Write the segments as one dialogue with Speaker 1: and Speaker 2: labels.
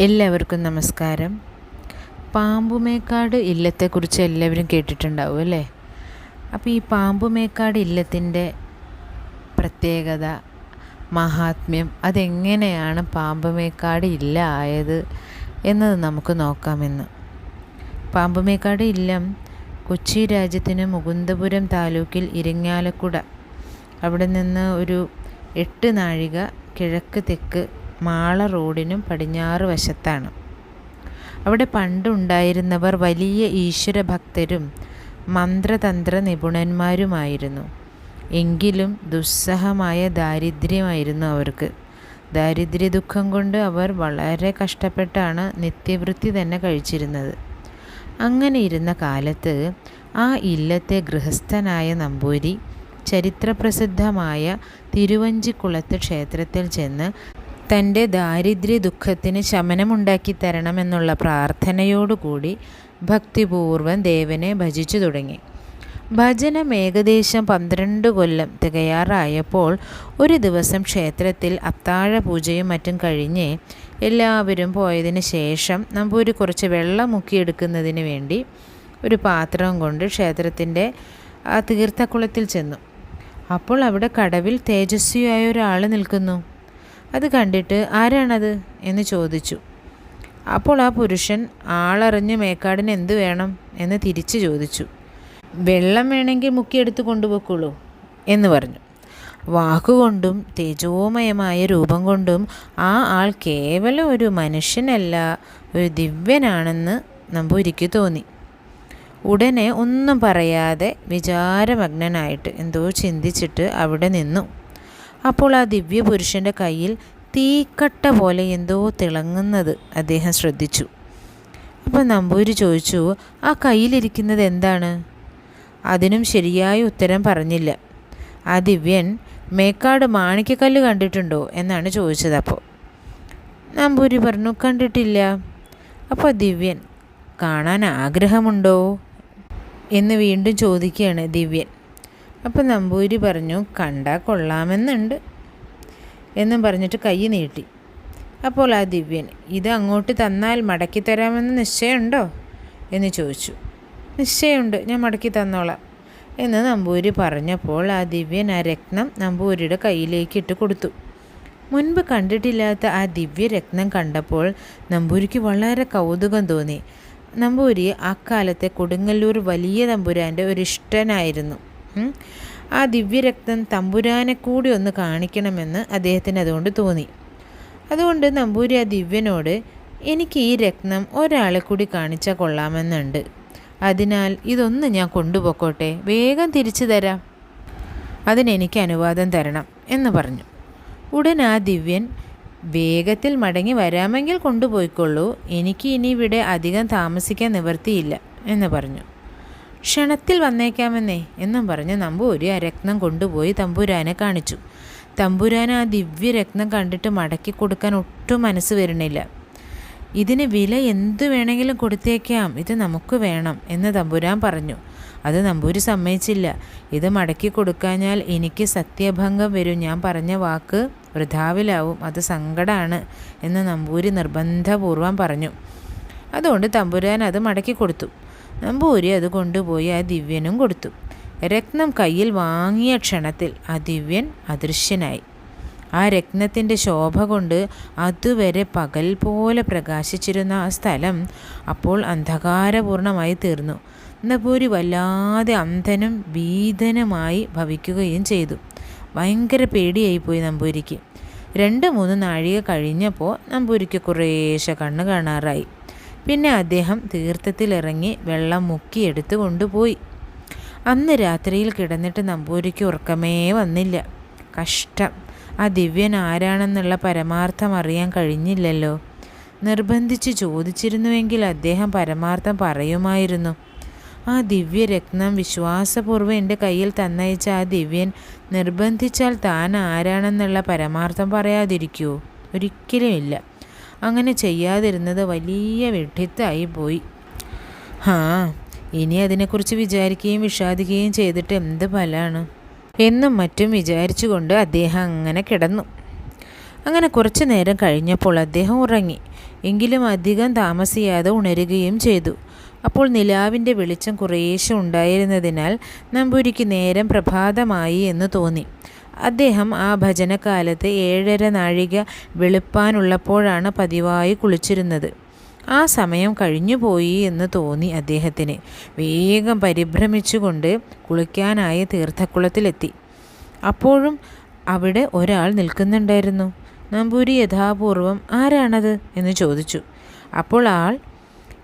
Speaker 1: എല്ലാവർക്കും നമസ്കാരം. പാമ്പുമേക്കാട് ഇല്ലത്തെക്കുറിച്ച് എല്ലാവരും കേട്ടിട്ടുണ്ടാവും അല്ലേ? അപ്പോൾ ഈ പാമ്പുമേക്കാട് ഇല്ലത്തിന്റെ പ്രത്യേകത മഹാത്മ്യം അതെങ്ങനെയാണ് പാമ്പുമേക്കാട് ഇല്ല ആയത് എന്നത് നമുക്ക് നോക്കാമെന്ന്. പാമ്പുമേക്കാട് ഇല്ലം കൊച്ചി രാജ്യത്തിന് മുകുന്ദപുരം താലൂക്കിൽ ഇരിങ്ങാലക്കുട. അവിടെ നിന്ന് ഒരു എട്ട് നാഴിക കിഴക്ക് തെക്ക് മാള റോഡിനും പടിഞ്ഞാറ് വശത്താണ്. അവിടെ പണ്ടുണ്ടായിരുന്നവർ വലിയ ഈശ്വരഭക്തരും മന്ത്രതന്ത്ര നിപുണന്മാരുമായിരുന്നു എങ്കിലും ദുസ്സഹമായ ദാരിദ്ര്യമായിരുന്നു അവർക്ക്. ദാരിദ്ര്യ ദുഃഖം കൊണ്ട് അവർ വളരെ കഷ്ടപ്പെട്ടാണ് നിത്യവൃത്തി തന്നെ കഴിച്ചിരുന്നത്. അങ്ങനെ ഇരുന്ന കാലത്ത് ആ ഇല്ലത്തെ ഗൃഹസ്ഥനായ നമ്പൂരി ചരിത്രപ്രസിദ്ധമായ തിരുവഞ്ചിക്കുളത്ത് ക്ഷേത്രത്തിൽ ചെന്ന് തന്റെ ദാരിദ്ര്യ ദുഃഖത്തിന് ശമനമുണ്ടാക്കി തരണമെന്നുള്ള പ്രാർത്ഥനയോടുകൂടി ഭക്തിപൂർവം ദേവനെ ഭജിച്ചു തുടങ്ങി. ഭജനം ഏകദേശം പന്ത്രണ്ട് കൊല്ലം തികയാറായപ്പോൾ ഒരു ദിവസം ക്ഷേത്രത്തിൽ അത്താഴ പൂജയും മറ്റും കഴിഞ്ഞ് എല്ലാവരും പോയതിന് ശേഷം നമ്പൂരി കുറച്ച് വെള്ളം മുക്കിയെടുക്കുന്നതിന് വേണ്ടി ഒരു പാത്രം കൊണ്ട് ക്ഷേത്രത്തിന്റെ ആ തീർത്ഥക്കുളത്തിൽ ചെന്നു. അപ്പോൾ അവിടെ കടവിൽ തേജസ്വിയായ ഒരാൾ നിൽക്കുന്നു. അത് കണ്ടിട്ട് ആരാണത് എന്ന് ചോദിച്ചു. അപ്പോൾ ആ പുരുഷൻ ആളറിഞ്ഞ് മേക്കാടിന് എന്ത് വേണം എന്ന് തിരിച്ചു ചോദിച്ചു. വെള്ളം വേണമെങ്കിൽ മുക്കിയെടുത്ത് കൊണ്ടുപോക്കുള്ളൂ എന്ന് പറഞ്ഞു. വാക്കുകൊണ്ടും തേജോമയമായ രൂപം കൊണ്ടും ആ ആൾ കേവലം ഒരു മനുഷ്യനല്ല ഒരു ദിവ്യനാണെന്ന് നമ്പൂരിക്ക് തോന്നി. ഉടനെ ഒന്നും പറയാതെ വിചാരമഗ്നനായിട്ട് എന്തോ ചിന്തിച്ചിട്ട് അവിടെ നിന്നു. അപ്പോൾ ആ ദിവ്യപുരുഷന്റെ കയ്യിൽ തീക്കട്ട പോലെ എന്തോ തിളങ്ങുന്നത് അദ്ദേഹം ശ്രദ്ധിച്ചു. അപ്പോൾ നമ്പൂരി ചോദിച്ചു ആ കയ്യിലിരിക്കുന്നത് എന്താണ്? അതിനും ശരിയായ ഉത്തരം പറഞ്ഞില്ല. ആ ദിവ്യൻ മേക്കാട് മാണിക്കക്കല്ല് കണ്ടിട്ടുണ്ടോ? എന്നാണ് ചോദിച്ചത് അപ്പോൾ നമ്പൂരി പറഞ്ഞു കണ്ടിട്ടില്ല. അപ്പോൾ ദിവ്യൻ കാണാൻ ആഗ്രഹമുണ്ടോ? എന്ന് വീണ്ടും ചോദിക്കുകയാണ് ദിവ്യൻ. അപ്പോൾ നമ്പൂരി പറഞ്ഞു കണ്ടാൽ കൊള്ളാമെന്നുണ്ട് എന്നും പറഞ്ഞിട്ട് കൈ നീട്ടി. അപ്പോൾ ആ ദിവ്യൻ ഇത് അങ്ങോട്ട് തന്നാൽ മടക്കി തരാമെന്ന് നിശ്ചയമുണ്ടോ? എന്ന് ചോദിച്ചു. നിശ്ചയമുണ്ട് ഞാൻ മടക്കി തന്നോളാം എന്ന് നമ്പൂരി പറഞ്ഞപ്പോൾ ആ ദിവ്യൻ ആ രത്നം നമ്പൂരിയുടെ കയ്യിലേക്ക് ഇട്ട് കൊടുത്തു. മുൻപ് കണ്ടിട്ടില്ലാത്ത ആ ദിവ്യ രത്നം കണ്ടപ്പോൾ നമ്പൂരിക്ക് വളരെ കൗതുകം തോന്നി. നമ്പൂരി അക്കാലത്തെ കൊടുങ്ങല്ലൂർ വലിയ തമ്പുരാന്റെ ഒരു ഇഷ്ടനായിരുന്നു ആ ദിവ്യരക്തം തമ്പുരാനെ കൂടി ഒന്ന് കാണിക്കണമെന്ന് അദ്ദേഹത്തിന് അതുകൊണ്ട് തോന്നി. അതുകൊണ്ട് നമ്പൂരി ആ ദിവ്യനോട് എനിക്ക് ഈ രക്തം ഒരാളെ കൂടി കാണിച്ചാൽ കൊള്ളാമെന്നുണ്ട്. അതിനാൽ ഇതൊന്ന് ഞാൻ കൊണ്ടുപോക്കോട്ടെ. വേഗം തിരിച്ചു തരാം. അതിനെനിക്ക് അനുവാദം തരണം എന്ന് പറഞ്ഞു. ഉടൻ ആ ദിവ്യൻ വേഗത്തിൽ മടങ്ങി വരാമെങ്കിൽ കൊണ്ടുപോയിക്കൊള്ളൂ. എനിക്ക് ഇനി ഇവിടെ അധികം താമസിക്കാൻ നിവർത്തിയില്ല എന്ന് പറഞ്ഞു. ക്ഷണത്തിൽ വന്നേക്കാമെന്നേ എന്നും പറഞ്ഞ് നമ്പൂരി ആ രത്നം കൊണ്ടുപോയി തമ്പുരാനെ കാണിച്ചു. തമ്പുരാൻ ആ ദിവ്യ രക്തം കണ്ടിട്ട് മടക്കി കൊടുക്കാൻ ഒട്ടും മനസ്സ് വരുന്നില്ല. ഇതിന് വില എന്തു വേണമെങ്കിലും കൊടുത്തേക്കാം ഇത് നമുക്ക് വേണം എന്ന് തമ്പുരാൻ പറഞ്ഞു. അത് നമ്പൂരി സമ്മതിച്ചില്ല. ഇത് മടക്കി കൊടുക്കാഞ്ഞാൽ എനിക്ക് സത്യഭംഗം വരും. ഞാൻ പറഞ്ഞ വാക്ക് വൃഥാവിലാവും. അത് സങ്കടമാണ് എന്ന് നമ്പൂരി നിർബന്ധപൂർവം പറഞ്ഞു. അതുകൊണ്ട് തമ്പുരാൻ അത് മടക്കി കൊടുത്തു. നമ്പൂരി അത് കൊണ്ടുപോയി ആ ദിവ്യനും കൊടുത്തു. രത്നം കയ്യിൽ വാങ്ങിയ ക്ഷണത്തിൽ ആ ദിവ്യൻ അദൃശ്യനായി. ആ രത്നത്തിന്റെ ശോഭ കൊണ്ട് അതുവരെ പകൽ പോലെ പ്രകാശിച്ചിരുന്ന ആ സ്ഥലം അപ്പോൾ അന്ധകാരപൂർണമായി തീർന്നു. നമ്പൂരി വല്ലാതെ അന്ധനും ഭീതനുമായി ഭവിക്കുകയും ചെയ്തു. ഭയങ്കര പേടിയായിപ്പോയി നമ്പൂരിക്ക്. രണ്ട് മൂന്ന് നാഴിക കഴിഞ്ഞപ്പോൾ നമ്പൂരിക്ക് കുറേശ്ശെ കണ്ണ് കാണാറായി. പിന്നെ അദ്ദേഹം തീർത്ഥത്തിലിറങ്ങി വെള്ളം മുക്കിയെടുത്ത് കൊണ്ടുപോയി. അന്ന് രാത്രിയിൽ കിടന്നിട്ട് നമ്പൂരിക്ക് ഉറക്കമേ വന്നില്ല. കഷ്ടം. ആ ദിവ്യൻ ആരാണെന്നുള്ള പരമാർത്ഥം അറിയാൻ കഴിഞ്ഞില്ലല്ലോ. നിർബന്ധിച്ച് ചോദിച്ചിരുന്നുവെങ്കിൽ അദ്ദേഹം പരമാർത്ഥം പറയുമായിരുന്നു. ആ ദിവ്യരത്നം വിശ്വാസപൂർവം എന്റെ കയ്യിൽ തന്നയച്ച ആ ദിവ്യൻ നിർബന്ധിച്ചാൽ താൻ ആരാണെന്നുള്ള പരമാർത്ഥം പറയാതിരിക്കുമോ ഒരിക്കലുമില്ല. അങ്ങനെ ചെയ്യാതിരുന്നത് വലിയ വെട്ടിത്തായി പോയി. ആ ഇനി അതിനെക്കുറിച്ച് വിചാരിക്കുകയും വിഷാദിക്കുകയും ചെയ്തിട്ട് എന്ത് ഫലമാണ് എന്നും മറ്റും വിചാരിച്ചുകൊണ്ട് അദ്ദേഹം അങ്ങനെ കിടന്നു. അങ്ങനെ കുറച്ചു നേരം കഴിഞ്ഞപ്പോൾ അദ്ദേഹം ഉറങ്ങി. എങ്കിലും അധികം താമസിയാതെ ഉണരുകയും ചെയ്തു. അപ്പോൾ നിലാവിന്റെ വെളിച്ചം കുറേശ്ശെ ഉണ്ടായിരുന്നതിനാൽ നമ്പൂരിക്ക് നേരം പ്രഭാതമായി എന്ന് തോന്നി. അദ്ദേഹം ആ ഭജനകാലത്ത് ഏഴര നാഴിക വെളുപ്പാനുള്ളപ്പോഴാണ് പതിവായി കുളിച്ചിരുന്നത്. ആ സമയം കഴിഞ്ഞുപോയി എന്ന് തോന്നി അദ്ദേഹത്തിന്. വേഗം പരിഭ്രമിച്ചുകൊണ്ട് കുളിക്കാനായി തീർത്ഥക്കുളത്തിലെത്തി. അപ്പോഴും അവിടെ ഒരാൾ നിൽക്കുന്നുണ്ടായിരുന്നു. നമ്പൂരി യഥാപൂർവം ആരാണത്? എന്ന് ചോദിച്ചു. അപ്പോൾ ആൾ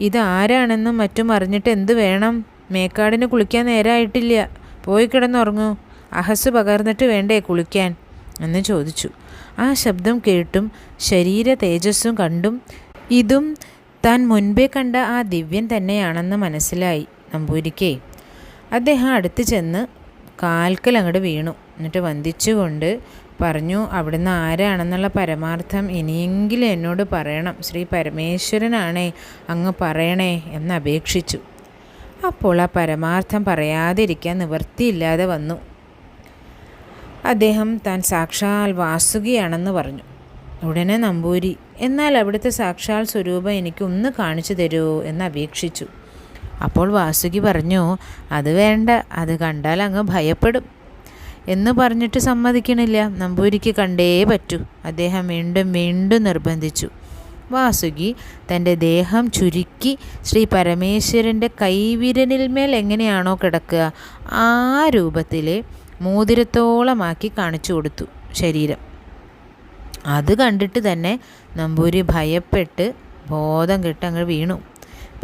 Speaker 1: ഇത് ആരാണെന്നും മറ്റും അറിഞ്ഞിട്ട് എന്ത് വേണം? മേക്കാടിന് കുളിക്കാൻ നേരമായിട്ടില്ല പോയി കിടന്നുറങ്ങൂ. അഹസ് പകർന്നിട്ട് വേണ്ടേ കുളിക്കാൻ? എന്ന് ചോദിച്ചു. ആ ശബ്ദം കേട്ടും ശരീര തേജസ്സും കണ്ടും ഇതും താൻ മുൻപേ കണ്ട ആ ദിവ്യൻ തന്നെയാണെന്ന് മനസ്സിലായി. നമ്പൂരിക്കേ. അദ്ദേഹം അടുത്ത് ചെന്ന് കാൽക്കൽ അങ്ങോട്ട് വീണു. എന്നിട്ട് വന്ദിച്ചുകൊണ്ട് പറഞ്ഞു അവിടുന്ന് ആരാണെന്നുള്ള പരമാർത്ഥം ഇനിയെങ്കിലും എന്നോട് പറയണം. ശ്രീ പരമേശ്വരനാണേ അങ്ങ് പറയണേ എന്ന് അപേക്ഷിച്ചു. അപ്പോൾ ആ പരമാർത്ഥം പറയാതിരിക്കാൻ നിവൃത്തിയില്ലാതെ വന്നു. അദ്ദേഹം താൻ സാക്ഷാൽ വാസുകിയാണെന്ന് പറഞ്ഞു. ഉടനെ നമ്പൂരി എന്നാൽ അവിടുത്തെ സാക്ഷാൽ സ്വരൂപം എനിക്ക് ഒന്ന് കാണിച്ചു തരുമോ എന്ന് അപേക്ഷിച്ചു. അപ്പോൾ വാസുകി പറഞ്ഞു അത് വേണ്ട അത് കണ്ടാൽ അങ്ങ് ഭയപ്പെടും എന്ന് പറഞ്ഞിട്ട് സമ്മതിക്കണില്ല. നമ്പൂരിക്ക് കണ്ടേ പറ്റൂ. അദ്ദേഹം വീണ്ടും വീണ്ടും നിർബന്ധിച്ചു. വാസുകി തന്റെ ദേഹം ചുരുക്കി ശ്രീ പരമേശ്വരന്റെ കൈവിരലിന്മേൽ എങ്ങനെയാണോ കിടക്കുക ആ രൂപത്തിലെ മോതിരത്തോളമാക്കി കാണിച്ചു കൊടുത്തു ശരീരം. അത് കണ്ടിട്ട് തന്നെ നമ്പൂരി ഭയപ്പെട്ട് ബോധം കെട്ടങ്ങ് വീണു.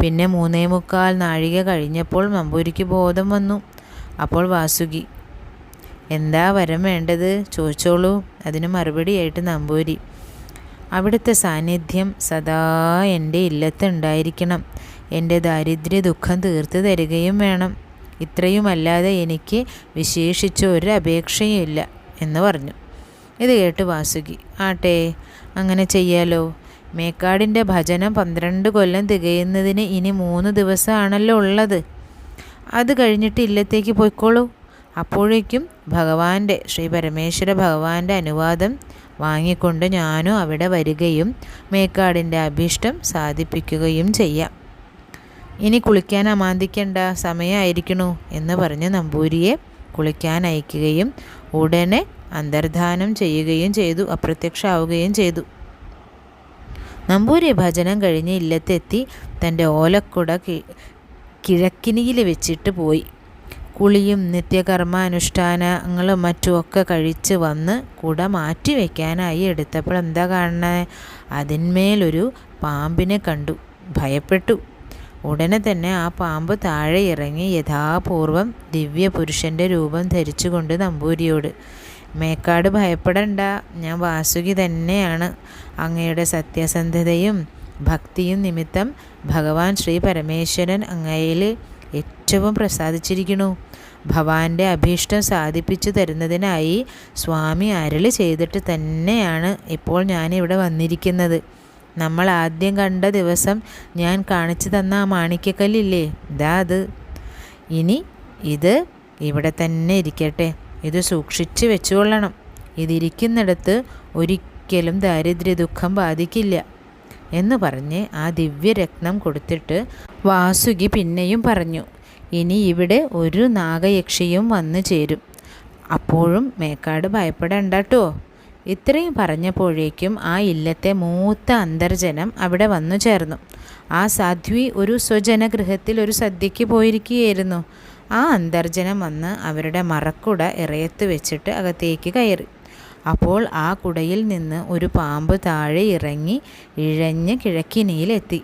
Speaker 1: പിന്നെ മൂന്നേ മുക്കാൽ നാഴിക കഴിഞ്ഞപ്പോൾ നമ്പൂരിക്ക് ബോധം വന്നു. അപ്പോൾ വാസുകി എന്താ വരം വേണ്ടത്? ചോദിച്ചോളൂ. അതിന് മറുപടിയായിട്ട് നമ്പൂരി അവിടുത്തെ സാന്നിധ്യം സദാ എന്റെ ഇല്ലത്തുണ്ടായിരിക്കണം. എന്റെ ദാരിദ്ര്യ ദുഃഖം തീർത്തു തരികയും വേണം. ഇത്രയുമല്ലാതെ എനിക്ക് വിശേഷിച്ച ഒരു അപേക്ഷയുമില്ല എന്ന് പറഞ്ഞു. ഇത് കേട്ട് വാസുകി. ആട്ടെ അങ്ങനെ ചെയ്യാലോ. മേക്കാടിന്റെ ഭജനം പന്ത്രണ്ട് കൊല്ലം തികയുന്നതിന് ഇനി മൂന്ന് ദിവസമാണല്ലോ ഉള്ളത്. അത് കഴിഞ്ഞിട്ട് ഇല്ലത്തേക്ക് പോയിക്കോളൂ. അപ്പോഴേക്കും ഭഗവാന്റെ ശ്രീ പരമേശ്വര ഭഗവാന്റെ അനുവാദം വാങ്ങിക്കൊണ്ട് ഞാനും അവിടെ വരികയും മേക്കാടിന്റെ അഭീഷ്ടം സാധിപ്പിക്കുകയും ചെയ്യാം. ഇനി കുളിക്കാൻ അമാന്തിക്കേണ്ട സമയമായിരിക്കണു എന്ന് പറഞ്ഞ് നമ്പൂരിയെ കുളിക്കാൻ അയക്കുകയും ഉടനെ അന്തർധാനം ചെയ്യുകയും ചെയ്തു അപ്രത്യക്ഷമാവുകയും ചെയ്തു. നമ്പൂരി ഭജനം കഴിഞ്ഞ് ഇല്ലത്തെത്തി തന്റെ ഓലക്കുട കിഴക്കിനിയിൽ വെച്ചിട്ട് പോയി. കുളിയും നിത്യകർമ്മ അനുഷ്ഠാനങ്ങളും മറ്റുമൊക്കെ കഴിച്ച് വന്ന് കുട മാറ്റി വയ്ക്കാനായി എടുത്തപ്പോൾ എന്താ കാണണേ അതിന്മേലൊരു പാമ്പിനെ കണ്ടു. ഭയപ്പെട്ടു. ഉടനെ തന്നെ ആ പാമ്പ് താഴെ ഇറങ്ങി യഥാപൂർവം ദിവ്യപുരുഷന്റെ രൂപം ധരിച്ചുകൊണ്ട് നമ്പൂരിയോട് മേക്കാട് ഭയപ്പെടണ്ട ഞാൻ വാസുകി തന്നെയാണ്. അങ്ങയുടെ സത്യസന്ധതയും ഭക്തിയും നിമിത്തം ഭഗവാൻ ശ്രീ പരമേശ്വരൻ അങ്ങയിൽ ഏറ്റവും പ്രസാദിച്ചിരിക്കുന്നു. ഭവാന്റെ അഭീഷ്ടം സാധിപ്പിച്ചു തരുന്നതിനായി സ്വാമി അരളി ചെയ്തിട്ട് തന്നെയാണ് ഇപ്പോൾ ഞാനിവിടെ വന്നിരിക്കുന്നത്. നമ്മൾ ആദ്യം കണ്ട ദിവസം ഞാൻ കാണിച്ചു തന്ന ആ മാണിക്യക്കല്ലില്ലേ? ഇതാ അത്. ഇനി ഇത് ഇവിടെ തന്നെ ഇരിക്കട്ടെ. ഇത് സൂക്ഷിച്ച് വെച്ചുകൊള്ളണം. ഇതിരിക്കുന്നിടത്ത് ഒരിക്കലും ദാരിദ്ര്യ ദുഃഖം ബാധിക്കില്ല എന്ന് പറഞ്ഞ് ആ ദിവ്യരത്നം കൊടുത്തിട്ട് വാസുകി പിന്നെയും പറഞ്ഞു ഇനി ഇവിടെ ഒരു നാഗയക്ഷിയും വന്നു ചേരും. അപ്പോഴും മേക്കാട് ഭയപ്പെടണ്ട കേട്ടോ ഇത്രയും പറഞ്ഞപ്പോഴേക്കും ആ ഇല്ലത്തെ മൂത്ത അന്തർജനം അവിടെ വന്നു ചേർന്നു. ആ സാധ്വി ഒരു സ്വജനഗൃഹത്തിൽ ഒരു സദ്യയ്ക്ക് പോയിരിക്കുകയായിരുന്നു. ആ അന്തർജനം വന്ന് അവരുടെ മറക്കുട ഇറയത്ത് വെച്ചിട്ട് അകത്തേക്ക് കയറി. അപ്പോൾ ആ കുടയിൽ നിന്ന് ഒരു പാമ്പ് താഴെ ഇറങ്ങി ഇഴഞ്ഞ് കിഴക്കിനിയിലെത്തി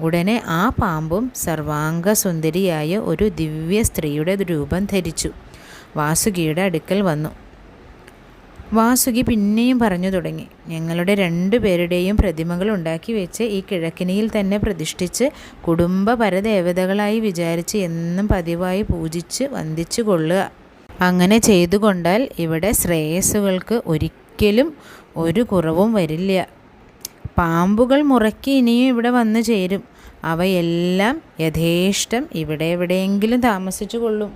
Speaker 1: ഉടനെ ആ പാമ്പും സർവാംഗസുന്ദരിയായ ഒരു ദിവ്യ സ്ത്രീയുടെ രൂപം ധരിച്ചു. വാസുകിയുടെ അടുക്കൽ വന്നു. വാസുകി പിന്നെയും പറഞ്ഞു തുടങ്ങി. ഞങ്ങളുടെ രണ്ടു പേരുടെയും പ്രതിമകൾ ഉണ്ടാക്കി വെച്ച് ഈ കിഴക്കിനിയിൽ തന്നെ പ്രതിഷ്ഠിച്ച് കുടുംബ പരദേവതകളായി വിചാരിച്ച് എന്നും പതിവായി പൂജിച്ച് വന്ദിച്ചു കൊള്ളുക. അങ്ങനെ ചെയ്തു കൊണ്ടാൽ ഇവിടെ ശ്രേയസ്സുകൾക്ക് ഒരിക്കലും ഒരു കുറവും വരില്ല. പാമ്പുകൾ മുറക്കി ഇനിയും ഇവിടെ വന്നു ചേരും. അവയെല്ലാം യഥേഷ്ടം ഇവിടെ എവിടെയെങ്കിലും താമസിച്ചു കൊള്ളും.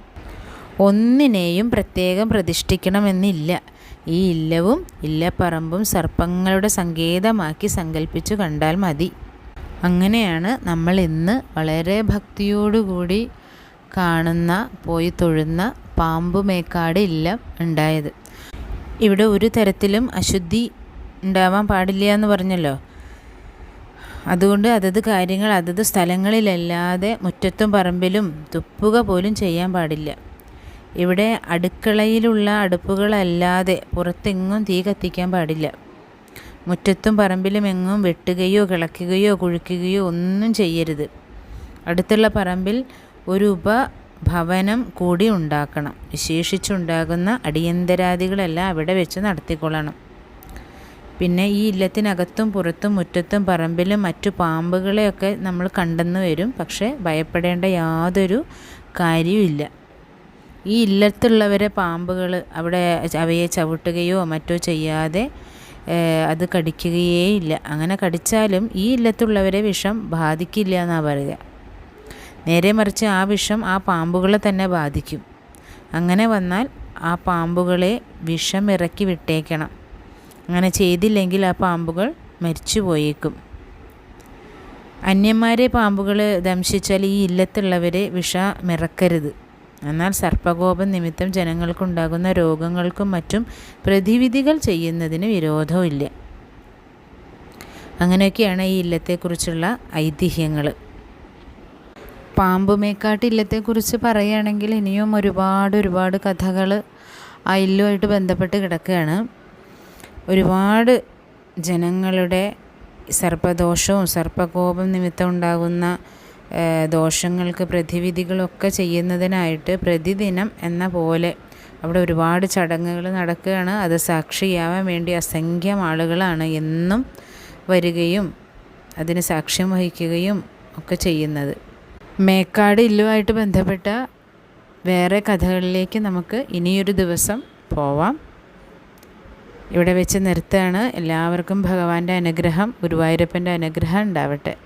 Speaker 1: ഒന്നിനെയും പ്രത്യേകം പ്രതിഷ്ഠിക്കണമെന്നില്ല. ഈ ഇല്ലവും ഇല്ലപ്പറമ്പും സർപ്പങ്ങളുടെ സങ്കേതമാക്കി സങ്കല്പിച്ചു കണ്ടാൽ മതി. അങ്ങനെയാണ് നമ്മൾ ഇന്ന് വളരെ ഭക്തിയോടുകൂടി കാണുന്ന പോയി തൊഴുന്ന പാമ്പുമേക്കാട് ഇല്ലം ഉണ്ടായത്. ഇവിടെ ഒരു തരത്തിലും അശുദ്ധി ഉണ്ടാവാൻ പാടില്ല എന്ന് പറഞ്ഞല്ലോ. അതുകൊണ്ട് അതത് കാര്യങ്ങൾ അതത് സ്ഥലങ്ങളിലല്ലാതെ മുറ്റത്തും പറമ്പിലും തുപ്പുക പോലും ചെയ്യാൻ പാടില്ല. ഇവിടെ അടുക്കളയിലുള്ള അടുപ്പുകളല്ലാതെ പുറത്തെങ്ങും തീ കത്തിക്കാൻ പാടില്ല. മുറ്റത്തും പറമ്പിലും എങ്ങും വെട്ടുകയോ കിളക്കുകയോ കുഴിക്കുകയോ ഒന്നും ചെയ്യരുത്. അടുത്തുള്ള പറമ്പിൽ ഒരു ഉപഭവനം കൂടി ഉണ്ടാക്കണം. വിശേഷിച്ചുണ്ടാകുന്ന അടിയന്തരാദികളെല്ലാം അവിടെ വെച്ച് നടത്തിക്കൊള്ളണം. പിന്നെ ഈ ഇല്ലത്തിനകത്തും പുറത്തും മുറ്റത്തും പറമ്പിലും മറ്റു പാമ്പുകളെയൊക്കെ നമ്മൾ കണ്ടെന്ന് വരും. പക്ഷേ ഭയപ്പെടേണ്ട യാതൊരു കാര്യവുമില്ല. ഈ ഇല്ലത്തുള്ളവരെ പാമ്പുകൾ അവിടെ അവയെ ചവിട്ടുകയോ മറ്റോ ചെയ്യാതെ അത് കടിക്കുകയേ ഇല്ല. അങ്ങനെ കടിച്ചാലും ഈ ഇല്ലത്തുള്ളവരെ വിഷം ബാധിക്കില്ല എന്നാണ് പറയുക. നേരെ മറിച്ച് ആ വിഷം ആ പാമ്പുകളെ തന്നെ ബാധിക്കും. അങ്ങനെ വന്നാൽ ആ പാമ്പുകളെ വിഷം ഇറക്കി വിട്ടേക്കണം. അങ്ങനെ ചെയ്തില്ലെങ്കിൽ ആ പാമ്പുകൾ മരിച്ചു പോയേക്കും അന്യന്മാരെ പാമ്പുകൾ ദംശിച്ചാൽ ഈ ഇല്ലത്തുള്ളവരെ വിഷമിറക്കരുത്. എന്നാൽ സർപ്പകോപം നിമിത്തം ജനങ്ങൾക്കുണ്ടാകുന്ന രോഗങ്ങൾക്കും മറ്റും പ്രതിവിധികൾ ചെയ്യുന്നതിന് വിരോധമില്ല അങ്ങനെയൊക്കെയാണ് ഈ ഇല്ലത്തെക്കുറിച്ചുള്ള ഐതിഹ്യങ്ങൾ പാമ്പുമേക്കാട്ട് ഇല്ലത്തെക്കുറിച്ച് പറയുകയാണെങ്കിൽ ഇനിയും ഒരുപാട് ഒരുപാട് കഥകൾ ആ ഇല്ലുമായിട്ട് ബന്ധപ്പെട്ട് കിടക്കുകയാണ്. ഒരുപാട് ജനങ്ങളുടെ സർപ്പദോഷവും സർപ്പകോപം നിമിത്തം ഉണ്ടാകുന്ന ദോഷങ്ങൾക്ക് പ്രതിവിധികളൊക്കെ ചെയ്യുന്നതിനായിട്ട് പ്രതിദിനം എന്ന പോലെ അവിടെ ഒരുപാട് ചടങ്ങുകൾ നടക്കുകയാണ്. അത് സാക്ഷിയാവാൻ വേണ്ടി അസംഖ്യം ആളുകളാണ് എന്നും വരികയും അതിന് സാക്ഷ്യം വഹിക്കുകയും ഒക്കെ ചെയ്യുന്നത്. മേക്കാട് ഇല്ലുമായിട്ട് ബന്ധപ്പെട്ട വേറെ കഥകളിലേക്ക് നമുക്ക് ഇനിയൊരു ദിവസം പോവാം. ഇവിടെ വെച്ച് നിർത്തുകയാണ്. എല്ലാവർക്കും ഭഗവാന്റെ അനുഗ്രഹം ഗുരുവായൂരപ്പന്റെ അനുഗ്രഹം ഉണ്ടാവട്ടെ.